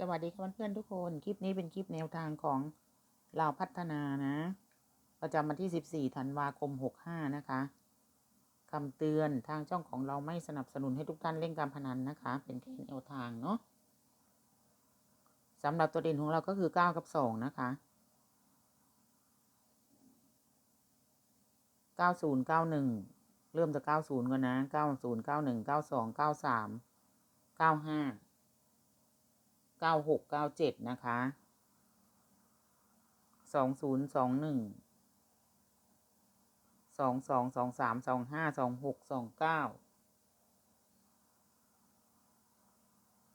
สวัสดีค่ะเพื่อนๆทุกคน คลิปนี้เป็นคลิปแนวทางของเราพัฒนานะ ประจำวันที่ 14 ธันวาคม 65 นะคะคำเตือนทางช่องของเราไม่สนับสนุนให้ทุกท่านเล่นการพนันนะคะ เป็นแค่แนวทางเนาะสำหรับตัวเด่นของเราก็คือ 9 กับ 2 นะคะ 90 91 เริ่มจาก90 ก่อนนะ 90 91 92 93 95 เก้าหกเก้าเจ็ดนะคะสองศูนย์สองหนึ่งสองสองสองสามสองห้าสองหกสองเก้า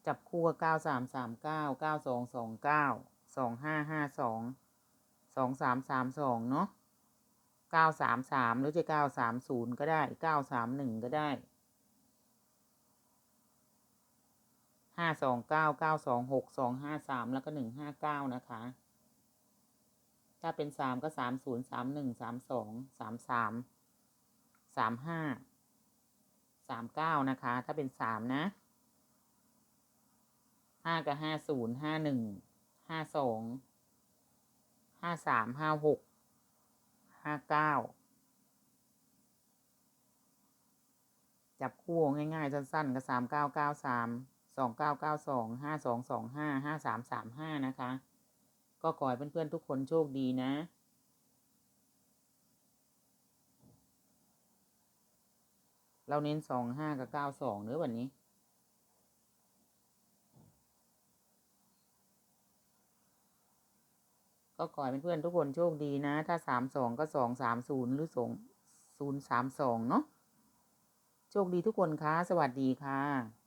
จับคู่เก้าสามสามเก้าเก้าสองสองเก้าสองห้าห้าสองสองสามสามสองเนาะเก้าสามสามหรือจะเก้าสามศูนย์ก็ได้เก้าสามหนึ่งก็ได้ ห้าสองเก้าเก้าสองหกสองห้าสามแล้วก็หนึ่งห้าเก้านะคะ ถ้าเป็นสามก็สามศูนย์สามหนึ่งสามสองสามสามสามห้าสามเก้านะคะ ถ้าเป็นสามนะห้ากับห้าศูนย์ห้าหนึ่งห้าสองห้าสามห้าหกห้าเก้าจับคู่ง่ายๆ สั้นๆกับสามเก้าเก้าสาม สองเก้าเก้าสองห้าสองสองห้าห้าสามสามห้านะคะ ก็ขอให้เพื่อนๆทุกคนโชคดีนะเราเน้นสองห้ากับเก้าสองเนื้อวันนี้ ก็ขอให้เพื่อนๆทุกคนโชคดีนะ ถ้าสามสองก็สองสามศูนย์หรือสองศูนย์สามสองเนาะโชคดีทุกคนคะสวัสดีค่ะ